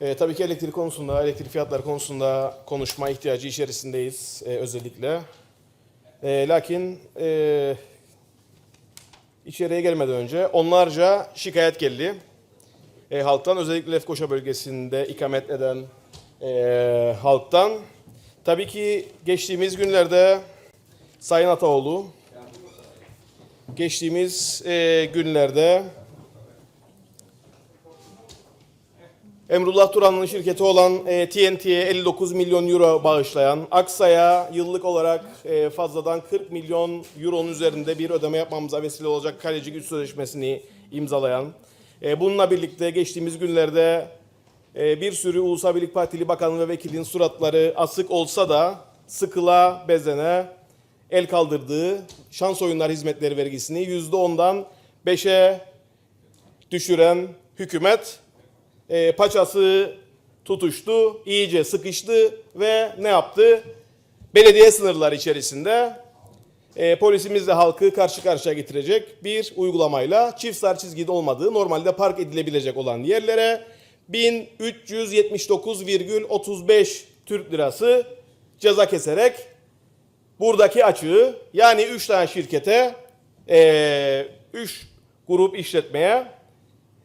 E, tabii ki elektrik konusunda, elektrik fiyatları konusunda konuşma ihtiyacı içerisindeyiz e, özellikle. E, lakin e, içeriye gelmeden önce onlarca şikayet geldi. E, halktan özellikle Lefkoşa bölgesinde ikamet eden e, halktan. Tabii ki geçtiğimiz günlerde Sayın Ataoğlu geçtiğimiz e, günlerde Emrullah Turan'ın şirketi olan e, TNT'ye 59 milyon euro bağışlayan, Aksa'ya yıllık olarak e, fazladan 40 milyon euronun üzerinde bir ödeme yapmamıza vesile olacak kaleci güç sözleşmesini imzalayan, e, bununla birlikte geçtiğimiz günlerde e, bir sürü Ulusal Birlik Partili bakan ve vekilin suratları asık olsa da sıkıla bezene el kaldırdığı şans oyunlar hizmetleri vergisini %10'dan 5'e düşüren hükümet e, paçası tutuştu, iyice sıkıştı ve ne yaptı? Belediye sınırları içerisinde e, polisimizle halkı karşı karşıya getirecek bir uygulamayla çift sar çizgide olmadığı normalde park edilebilecek olan yerlere 1379,35 Türk lirası ceza keserek buradaki açığı yani 3 tane şirkete 3 grup işletmeye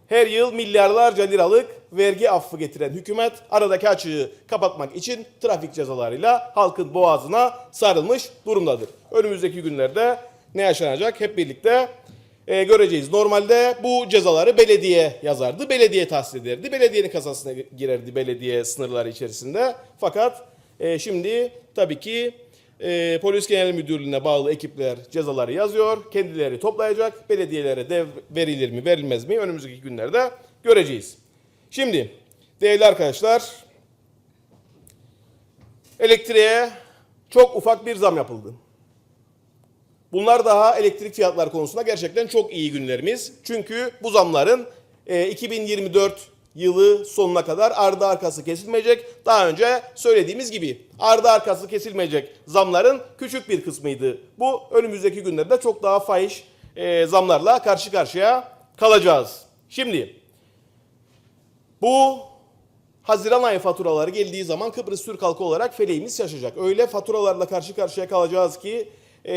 her yıl milyarlarca liralık vergi affı getiren hükümet aradaki açığı kapatmak için trafik cezalarıyla halkın boğazına sarılmış durumdadır. Önümüzdeki günlerde ne yaşanacak hep birlikte e, göreceğiz. Normalde bu cezaları belediye yazardı, belediye tahsil ederdi, belediyenin kasasına girerdi belediye sınırları içerisinde. Fakat e, şimdi tabii ki e, Polis Genel Müdürlüğü'ne bağlı ekipler cezaları yazıyor. Kendileri toplayacak. Belediyelere dev verilir mi verilmez mi önümüzdeki günlerde göreceğiz. Şimdi değerli arkadaşlar elektriğe çok ufak bir zam yapıldı. Bunlar daha elektrik fiyatları konusunda gerçekten çok iyi günlerimiz. Çünkü bu zamların e, 2024 yılı sonuna kadar ardı arkası kesilmeyecek. Daha önce söylediğimiz gibi ardı arkası kesilmeyecek zamların küçük bir kısmıydı. Bu önümüzdeki günlerde çok daha fahiş e, zamlarla karşı karşıya kalacağız. Şimdi bu Haziran ayı faturaları geldiği zaman Kıbrıs Türk halkı olarak feleğimiz şaşacak. Öyle faturalarla karşı karşıya kalacağız ki e,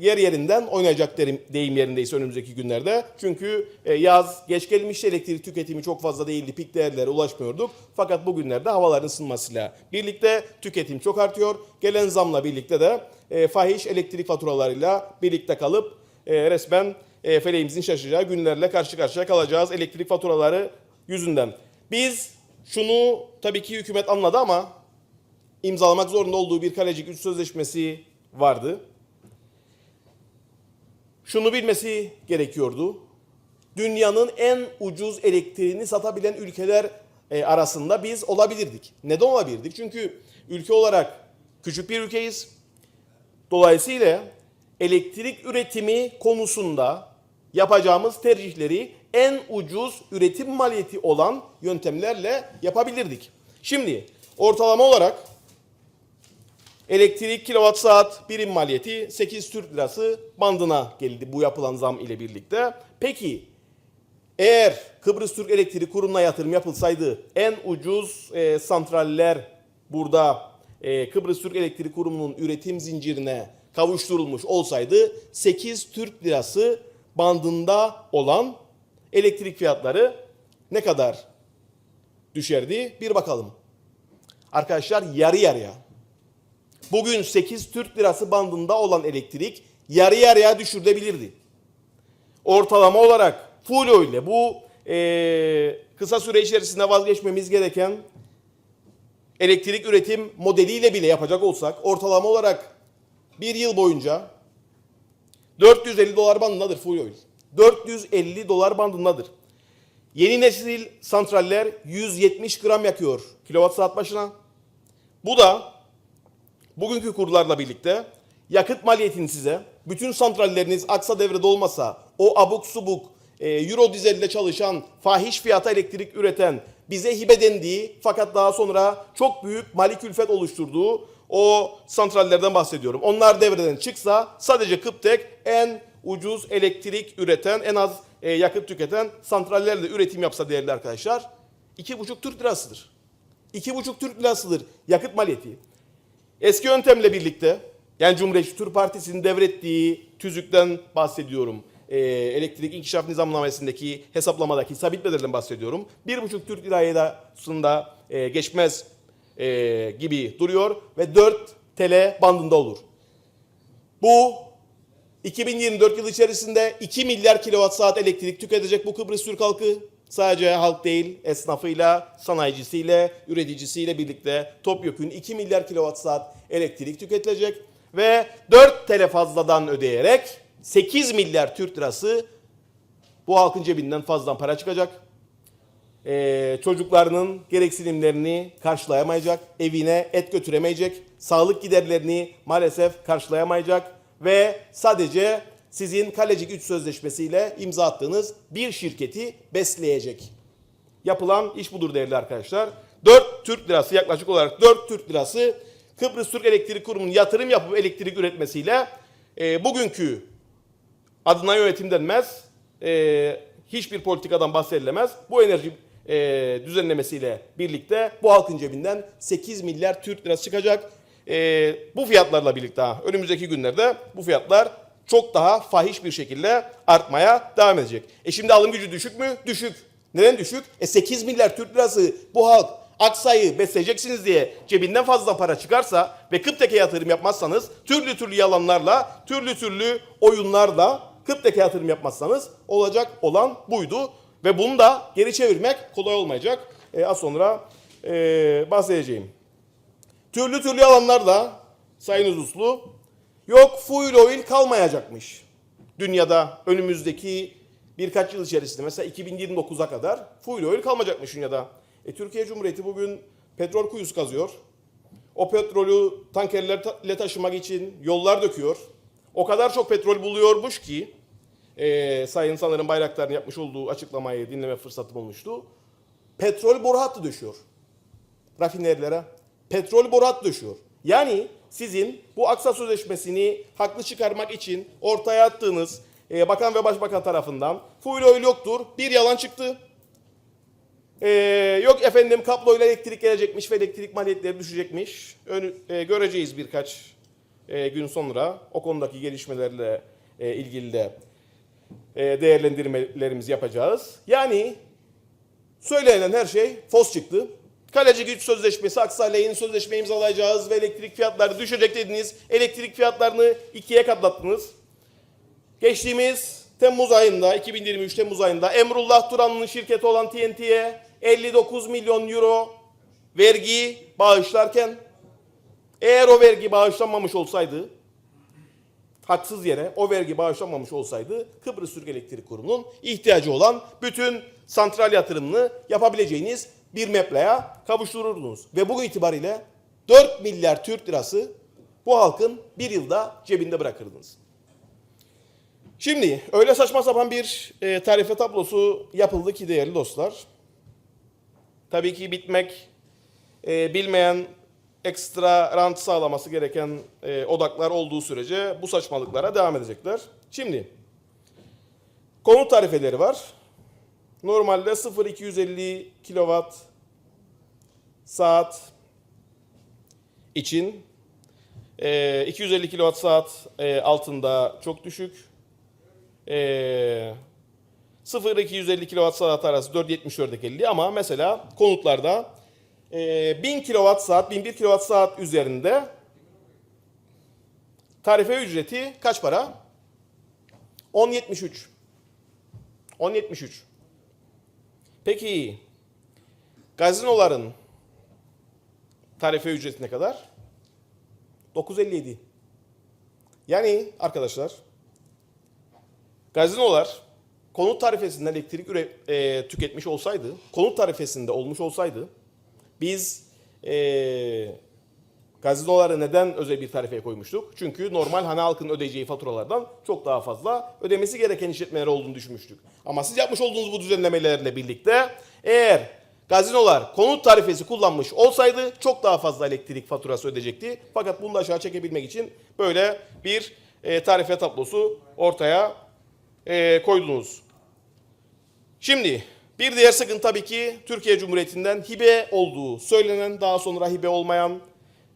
yer yerinden oynayacak derim, deyim yerindeyse önümüzdeki günlerde. Çünkü e, yaz geç gelmişti elektrik tüketimi çok fazla değildi. Pik değerlere ulaşmıyorduk. Fakat bugünlerde havaların ısınmasıyla birlikte tüketim çok artıyor. Gelen zamla birlikte de e, fahiş elektrik faturalarıyla birlikte kalıp e, resmen e, feleğimizin şaşacağı günlerle karşı karşıya kalacağız elektrik faturaları yüzünden. Biz şunu tabii ki hükümet anladı ama imzalamak zorunda olduğu bir kalecik üç sözleşmesi vardı. Şunu bilmesi gerekiyordu. Dünyanın en ucuz elektriğini satabilen ülkeler e, arasında biz olabilirdik. Neden olabilirdik? Çünkü ülke olarak küçük bir ülkeyiz. Dolayısıyla elektrik üretimi konusunda yapacağımız tercihleri en ucuz üretim maliyeti olan yöntemlerle yapabilirdik. Şimdi ortalama olarak elektrik kilowatt saat birim maliyeti 8 Türk lirası bandına geldi bu yapılan zam ile birlikte. Peki eğer Kıbrıs Türk Elektrik Kurumu'na yatırım yapılsaydı en ucuz e, santraller burada e, Kıbrıs Türk Elektrik Kurumu'nun üretim zincirine kavuşturulmuş olsaydı 8 Türk lirası bandında olan elektrik fiyatları ne kadar düşerdi? Bir bakalım. Arkadaşlar yarı yarıya. Bugün 8 Türk lirası bandında olan elektrik yarı yarıya düşürülebilirdi. Ortalama olarak full ile bu e, kısa süre içerisinde vazgeçmemiz gereken elektrik üretim modeliyle bile yapacak olsak ortalama olarak bir yıl boyunca 450 dolar bandındadır full oil. 450 dolar bandındadır. Yeni nesil santraller 170 gram yakıyor kilowatt saat başına. Bu da bugünkü kurlarla birlikte yakıt maliyetini size bütün santralleriniz aksa devrede olmasa o abuk subuk e, euro dizelle çalışan fahiş fiyata elektrik üreten bize hibe dendiği fakat daha sonra çok büyük mali külfet oluşturduğu o santrallerden bahsediyorum. Onlar devreden çıksa sadece Kıptek en ucuz elektrik üreten, en az e, yakıt tüketen santrallerle üretim yapsa değerli arkadaşlar 2,5 Türk lirasıdır. 2,5 Türk lirasıdır yakıt maliyeti. Eski yöntemle birlikte yani Cumhuriyetçi Türk Partisi'nin devrettiği tüzükten bahsediyorum. Ee, elektrik inkişaf nizamnamesindeki hesaplamadaki sabit bedelden bahsediyorum. 1,5 Türk lirasında e, geçmez e, gibi duruyor ve 4 TL bandında olur. Bu 2024 yılı içerisinde 2 milyar kilowatt saat elektrik tüketecek bu Kıbrıs Türk halkı. Sadece halk değil, esnafıyla, sanayicisiyle, üreticisiyle birlikte topyekun 2 milyar kilowatt saat elektrik tüketilecek. Ve 4 TL fazladan ödeyerek 8 milyar Türk lirası bu halkın cebinden fazladan para çıkacak. Ee, çocuklarının gereksinimlerini karşılayamayacak, evine et götüremeyecek, sağlık giderlerini maalesef karşılayamayacak ve sadece sizin Kalecik 3 sözleşmesiyle imza attığınız bir şirketi besleyecek. Yapılan iş budur değerli arkadaşlar. 4 Türk lirası yaklaşık olarak 4 Türk lirası Kıbrıs Türk Elektrik Kurumu'nun yatırım yapıp elektrik üretmesiyle e, bugünkü adına yönetim denmez. e, hiçbir politikadan bahsedilemez. Bu enerji e, düzenlemesiyle birlikte bu halkın cebinden 8 milyar Türk lirası çıkacak. E, bu fiyatlarla birlikte önümüzdeki günlerde bu fiyatlar çok daha fahiş bir şekilde artmaya devam edecek. E şimdi alım gücü düşük mü? Düşük. Neden düşük? E 8 milyar Türk lirası bu halk aksayı besleyeceksiniz diye cebinden fazla para çıkarsa ve Kıptek'e yatırım yapmazsanız türlü türlü yalanlarla, türlü türlü oyunlarla Kıptek'e yatırım yapmazsanız olacak olan buydu. Ve bunu da geri çevirmek kolay olmayacak. E, az sonra e, bahsedeceğim. Türlü türlü yalanlarla Sayın Uzuslu yok fuel oil kalmayacakmış. Dünyada önümüzdeki birkaç yıl içerisinde mesela 2029'a kadar fuel oil kalmayacakmış dünyada. E, Türkiye Cumhuriyeti bugün petrol kuyusu kazıyor. O petrolü tankerlerle taşımak için yollar döküyor. O kadar çok petrol buluyormuş ki e, Sayın sanırım Bayraktar'ın yapmış olduğu açıklamayı dinleme fırsatım olmuştu. Petrol boru hattı düşüyor rafinerilere petrol boru hattı düşüyor. Yani sizin bu Aksa Sözleşmesi'ni haklı çıkarmak için ortaya attığınız e, bakan ve başbakan tarafından fuel oil yoktur. Bir yalan çıktı. E, yok efendim kabloyla elektrik gelecekmiş ve elektrik maliyetleri düşecekmiş. Ön, e, göreceğiz birkaç e, gün sonra o konudaki gelişmelerle e, ilgili de e, değerlendirmelerimizi yapacağız. Yani Söylenen her şey fos çıktı. Kaleci güç sözleşmesi, Aksaray'ın sözleşme imzalayacağız ve elektrik fiyatları düşecek dediniz. Elektrik fiyatlarını ikiye katlattınız. Geçtiğimiz Temmuz ayında, 2023 Temmuz ayında Emrullah Turan'ın şirketi olan TNT'ye 59 milyon euro vergi bağışlarken eğer o vergi bağışlanmamış olsaydı haksız yere o vergi bağışlanmamış olsaydı Kıbrıs Türk Elektrik Kurumu'nun ihtiyacı olan bütün santral yatırımını yapabileceğiniz bir meblağa kavuştururdunuz. Ve bugün itibariyle 4 milyar Türk lirası bu halkın bir yılda cebinde bırakırdınız. Şimdi öyle saçma sapan bir e, tarife tablosu yapıldı ki değerli dostlar. Tabii ki bitmek e, bilmeyen ekstra rant sağlaması gereken e, odaklar olduğu sürece bu saçmalıklara devam edecekler. Şimdi konut tarifeleri var. Normalde 0-250 kilowatt saat için e, 250 kilowatt saat e, altında çok düşük. E, 0-250 kilowatt saat arası 4.74'e 50 ama mesela konutlarda e, 1000 kilowatt saat, 1001 kilowatt saat üzerinde tarife ücreti kaç para? 10.73. 10.73. Peki gazinoların tarife ücreti ne kadar? 9.57. Yani arkadaşlar gazinolar konut tarifesinden elektrik üre, e, tüketmiş olsaydı, konut tarifesinde olmuş olsaydı biz e, gazinoları neden özel bir tarifeye koymuştuk? Çünkü normal hane halkın ödeyeceği faturalardan çok daha fazla ödemesi gereken işletmeler olduğunu düşünmüştük. Ama siz yapmış olduğunuz bu düzenlemelerle birlikte eğer gazinolar konut tarifesi kullanmış olsaydı çok daha fazla elektrik faturası ödeyecekti. Fakat bunu da aşağı çekebilmek için böyle bir e, tarife tablosu ortaya e, koydunuz. Şimdi Bir diğer sıkıntı tabii ki Türkiye Cumhuriyeti'nden hibe olduğu söylenen daha sonra hibe olmayan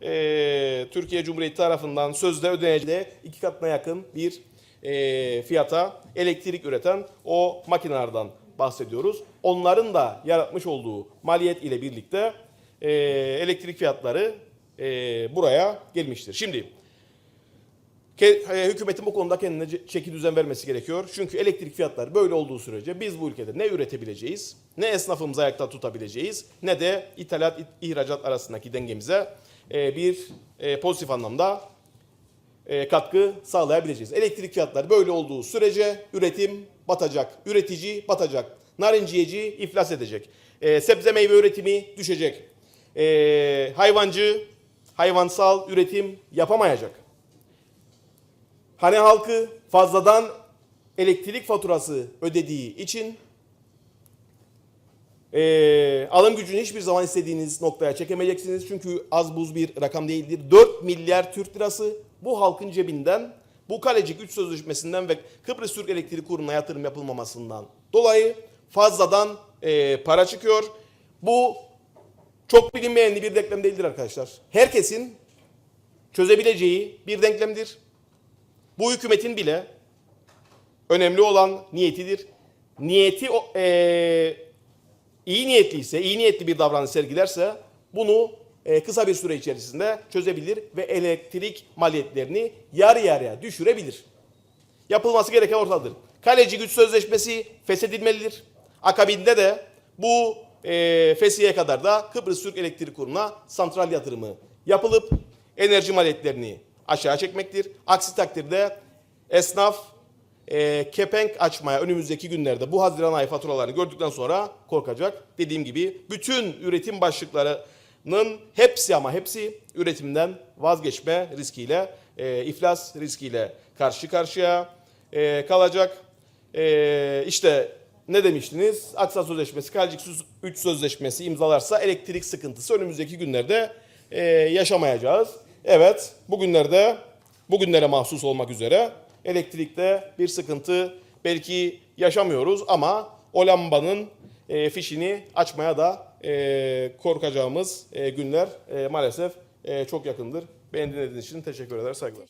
eee, Türkiye Cumhuriyeti tarafından sözde ödeneceği iki katına yakın bir eee, fiyata elektrik üreten o makinelerden bahsediyoruz. Onların da yaratmış olduğu maliyet ile birlikte eee, elektrik fiyatları eee, buraya gelmiştir. Şimdi e, hükümetin bu konuda kendine çeki düzen vermesi gerekiyor. Çünkü elektrik fiyatları böyle olduğu sürece biz bu ülkede ne üretebileceğiz, ne esnafımızı ayakta tutabileceğiz, ne de ithalat it- ihracat arasındaki dengemize e, bir e, pozitif anlamda e, katkı sağlayabileceğiz. Elektrik fiyatları böyle olduğu sürece üretim batacak, üretici batacak, narinciyeci iflas edecek, e, sebze meyve üretimi düşecek, e, hayvancı hayvansal üretim yapamayacak. Hane halkı fazladan elektrik faturası ödediği için eee, alım gücünü hiçbir zaman istediğiniz noktaya çekemeyeceksiniz. Çünkü az buz bir rakam değildir. 4 milyar Türk lirası bu halkın cebinden, bu Kalecik 3 sözleşmesinden ve Kıbrıs Türk Elektrik Kurumu'na yatırım yapılmamasından dolayı fazladan eee, para çıkıyor. Bu çok bilinmeyen bir denklem değildir arkadaşlar. Herkesin çözebileceği bir denklemdir. Bu hükümetin bile önemli olan niyetidir. Niyeti eee, iyi niyetliyse, iyi niyetli bir davranış sergilerse bunu eee, kısa bir süre içerisinde çözebilir ve elektrik maliyetlerini yarı yarıya düşürebilir. Yapılması gereken ortadır. Kaleci güç sözleşmesi feshedilmelidir. Akabinde de bu eee feshiye kadar da Kıbrıs Türk Elektrik Kurumu'na santral yatırımı yapılıp enerji maliyetlerini aşağı çekmektir. Aksi takdirde esnaf eee, kepenk açmaya önümüzdeki günlerde bu Haziran ayı faturalarını gördükten sonra korkacak. Dediğim gibi bütün üretim başlıklarının hepsi ama hepsi üretimden vazgeçme riskiyle, eee, iflas riskiyle karşı karşıya eee, kalacak. Eee işte ne demiştiniz? Aksa Sözleşmesi, Kalecik 3 Sözleşmesi imzalarsa elektrik sıkıntısı önümüzdeki günlerde eee, yaşamayacağız. Evet, bugünlerde bugünlere mahsus olmak üzere elektrikte bir sıkıntı belki yaşamıyoruz ama o lambanın eee, fişini açmaya da eee, korkacağımız eee, günler eee, maalesef eee, çok yakındır. Beni dinlediğiniz için teşekkür eder, saygılar.